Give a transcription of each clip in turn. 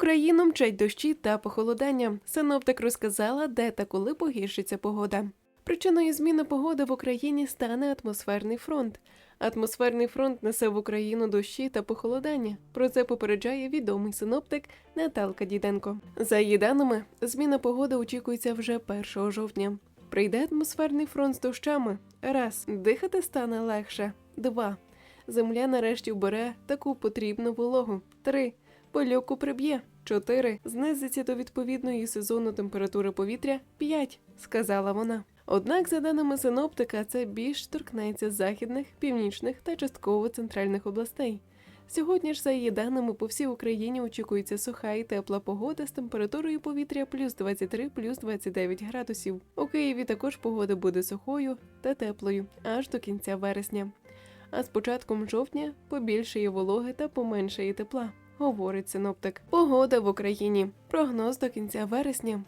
Україну мчать дощі та похолодання. Синоптик розказала, де та коли погіршиться погода. Причиною зміни погоди в Україні стане атмосферний фронт. Атмосферний фронт несе в Україну дощі та похолодання. Про це попереджає відомий синоптик Наталка Діденко. За її даними, зміна погоди очікується вже 1 жовтня. Прийде атмосферний фронт з дощами. Раз. Дихати стане легше. Два. Земля нарешті вбере таку потрібну вологу. Три. Пильоку приб'є. 4. Знизиться до відповідної сезону температури повітря 5, сказала вона. Однак, за даними синоптика, це більш торкнеться західних, північних та частково центральних областей. Сьогодні ж, за її даними, по всій Україні очікується суха і тепла погода з температурою повітря плюс 23, плюс 29 градусів. У Києві також погода буде сухою та теплою аж до кінця вересня. А з початком жовтня побільшає вологи та поменшає тепла говорить синоптик. Погода в Україні. Прогноз до кінця вересня.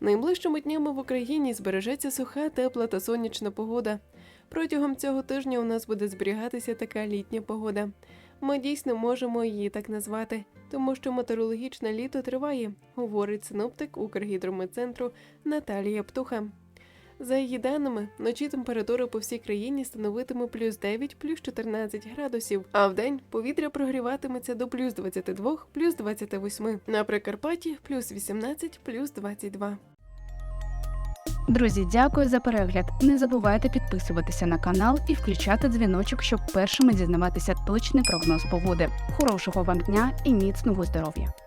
Найближчими днями в Україні збережеться суха, тепла та сонячна погода. Протягом цього тижня у нас буде зберігатися така літня погода. Ми дійсно можемо її так назвати, тому що метеорологічне літо триває, говорить синоптик Укргідрометцентру Наталія Птуха. За її даними, вночі температура по всій країні становитиме плюс 9, плюс 14 градусів, а вдень повітря прогріватиметься до плюс 22, плюс 28. На Прикарпатті плюс 18, плюс 22. Друзі, дякую за перегляд. Не забувайте підписуватися на канал і включати дзвіночок, щоб першими дізнаватися точний прогноз погоди. Хорошого вам дня і міцного здоров'я!